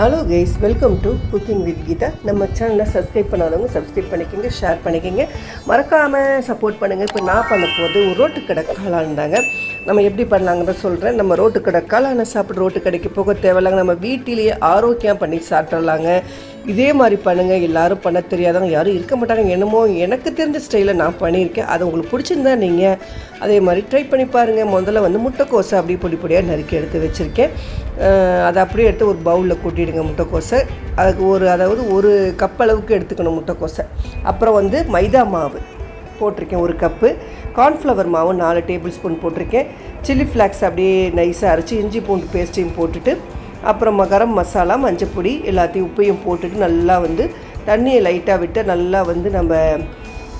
Hello guys welcome to cooking with Geetha நம்ம சேனலை subscribe பண்ணாதவங்க சப்ஸ்கிரைப் பண்ணிக்கோங்க ஷேர் பண்ணிக்கோங்க. மறக்காமல் சப்போர்ட் பண்ணுங்கள் இப்போ நான் பண்ண போது ஒரு ரோட்டு கடை காளான்தாங்க. நம்ம எப்படி பண்ணலாங்கிறத சொல்கிறேன் நம்ம ரோட்டு கடை காளானை சாப்பிட்டு ரோட்டு கடைக்கு போக தேவையில்லைங்க. நம்ம வீட்டிலேயே ஆரோக்கியம் பண்ணி சாப்பிட்றலாங்க இதே மாதிரி பண்ணுங்கள் எல்லாரும் பண்ண தெரியாதவங்க யாரும் இருக்க மாட்டாங்க. என்னமோ எனக்கு தெரிஞ்ச ஸ்டைலில் நான் பண்ணியிருக்கேன். அது உங்களுக்கு பிடிச்சிருந்தா நீங்கள் அதே மாதிரி ட்ரை பண்ணி பாருங்கள் முதல்ல வந்து முட்டைக்கோசை அப்படியே பொடி பொடியாக நறுக்கி எடுத்து வச்சுருக்கேன். அதை அப்படியே எடுத்து ஒரு பவுலில் கூட்டிடுங்க முட்டைக்கோசை. அதுக்கு ஒரு அதாவது ஒரு கப் அளவுக்கு எடுத்துக்கணும் முட்டைக்கோசை. அப்புறம் வந்து மைதா மாவு போட்டிருக்கேன் ஒரு கப்பு கார்ன்ஃப்ளவர் மாவு நாலு டேபிள் ஸ்பூன் போட்டிருக்கேன். சில்லி ஃப்ளாக்ஸ் அப்படியே நைஸாக அரைச்சி இஞ்சி பூண்டு பேஸ்ட்டையும் போட்டுட்டு அப்புறம் கரம் மசாலா மஞ்சப்பொடி எல்லாத்தையும் உப்பையும் போட்டுட்டு நல்லா வந்து தண்ணியை லைட்டாக விட்டு நல்லா வந்து நம்ம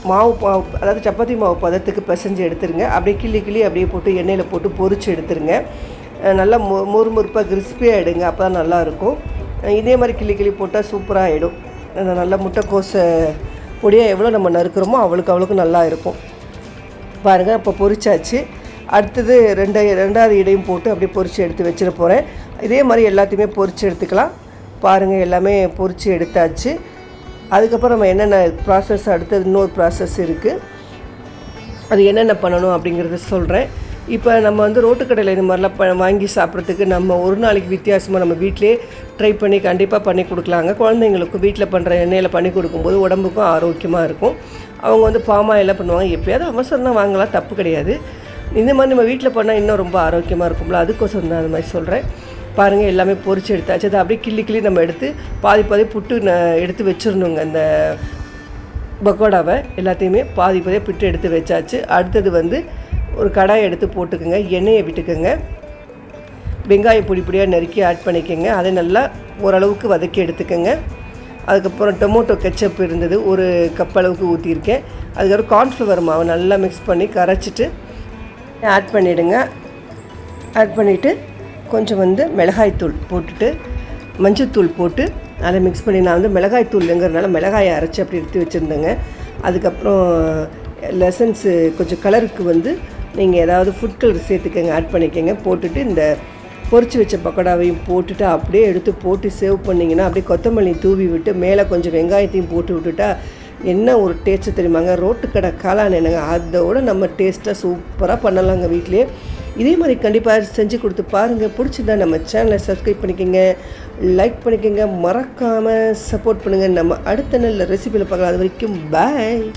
மாவு மாவு அதாவது சப்பாத்தி மாவு பதத்துக்கு பிசைஞ்சு எடுத்துருங்க. அப்படியே கிள்ளி கிள்ளி அப்படியே போட்டு எண்ணெயில் போட்டு பொறிச்சு எடுத்துருங்க. நல்லா மொ மொறு மொறுப்பாக கிறிஸ்பியாக எடுங்க. அப்போ தான் நல்லாயிருக்கும் இதே மாதிரி கிள்ளி கிள்ளி போட்டால் சூப்பராக ஆகிடும் நல்லா முட்டைக்கோசை பொடியாக எவ்வளோ நம்ம நறுக்கிறோமோ அவ்வளோக்கு அவ்வளோக்கு நல்லா இருக்கும். பாருங்கள் இப்போ பொரிச்சாச்சு. அடுத்தது ரெண்டு ரெண்டாவது இடையும் போட்டு அப்படியே பொறிச்சு எடுத்து வச்சிட போகிறேன் இதே மாதிரி எல்லாத்தையுமே பொரிச்சு எடுத்துக்கலாம். பாருங்கள் எல்லாமே பொரிச்சு எடுத்தாச்சு. அதுக்கப்புறம் நம்ம என்னென்ன ப்ராசஸ் அடுத்தது இன்னொரு ப்ராசஸ் இருக்குது அது என்னென்ன பண்ணணும் அப்படிங்கிறத சொல்கிறேன் இப்போ நம்ம வந்து ரோட்டு கடையில் இந்த மாதிரிலாம் ப வாங்கி சாப்பிட்றதுக்கு நம்ம ஒரு நாளைக்கு வித்தியாசமாக நம்ம வீட்டிலே ட்ரை பண்ணி கண்டிப்பாக பண்ணி கொடுக்கலாங்க. குழந்தைங்களுக்கும் வீட்டில் பண்ணுற எண்ணெயில் பண்ணி கொடுக்கும்போது உடம்புக்கும் ஆரோக்கியமாக இருக்கும். அவங்க வந்து பாமாயிலாம் பண்ணுவாங்க. எப்போயாவது அவசரம் தான் வாங்கலாம் தப்பு கிடையாது. இந்த மாதிரி நம்ம வீட்டில் பண்ணால் இன்னும் ரொம்ப ஆரோக்கியமாக இருக்கும்ல? அதுக்கோசரம் தான் அந்த மாதிரி சொல்கிறேன் பாருங்கள் எல்லாமே பொரிச்சு எடுத்தாச்சு. அதை அப்படியே கிள்ளி கிள்ளி நம்ம எடுத்து பாதி பாதி புட்டு ந- எடுத்து வச்சிடணுங்க. அந்த பக்கோடாவை எல்லாத்தையுமே பாதி பாதியாக பிட்டு எடுத்து வச்சாச்சு. அடுத்தது வந்து ஒரு கடாய் எடுத்து போட்டுக்கோங்க. எண்ணெயை விட்டுக்கோங்க. வெங்காயம் பொடி பொடியாக நறுக்கி ஆட் பண்ணிக்கோங்க. அதை நல்லா ஓரளவுக்கு வதக்கி எடுத்துக்கோங்க. அதுக்கப்புறம் டொமேட்டோ கெச்சப் இருந்தது. ஒரு கப் அளவுக்கு ஊற்றியிருக்கேன் அதுக்கப்புறம் கார்ன்ஃப்ளவர் மாவு நல்லா மிக்ஸ் பண்ணி கரைச்சிட்டு ஆட் பண்ணிவிடுங்க ஆட் பண்ணிவிட்டு கொஞ்சம் வந்து மிளகாய்த்தூள் போட்டுட்டு மஞ்சத்தூள் போட்டு அதை மிக்ஸ் பண்ணி நான் வந்து மிளகாய் தூள்ங்கிறதுனால மிளகாயை அரைச்சி அப்படி எடுத்து வச்சுருந்தேங்க. அதுக்கப்புறம் லெசன்ஸு கொஞ்சம் கலருக்கு வந்து நீங்கள் ஏதாவது ஃபுட் கலர் சேர்த்துக்கங்க ஆட் பண்ணிக்கோங்க. போட்டுட்டு இந்த பொறிச்சு வச்ச பக்கோடாவையும் போட்டுட்டு அப்படியே எடுத்து போட்டு சேவ் பண்ணிங்கன்னா அப்படியே கொத்தமல்லி தூவி விட்டு மேலே கொஞ்சம் வெங்காயத்தையும் போட்டு விட்டுட்டா என்ன ஒரு டேஸ்ட்டு தெரியுமாங்க? ரோட்டு கடை காளான் என்னங்க? அதோட நம்ம டேஸ்ட்டாக சூப்பராக பண்ணலாங்க வீட்டிலேயே இதே மாதிரி கண்டிப்பாக செஞ்சு கொடுத்து பாருங்கள் பிடிச்சிருந்தா நம்ம சேனலை சப்ஸ்கிரைப் பண்ணிக்கோங்க. லைக் பண்ணிக்கோங்க. மறக்காமல் சப்போர்ட் பண்ணுங்கள் நம்ம அடுத்த நல்ல ரெசிபியில் பார்க்கலாம். அது வரைக்கும் பாய்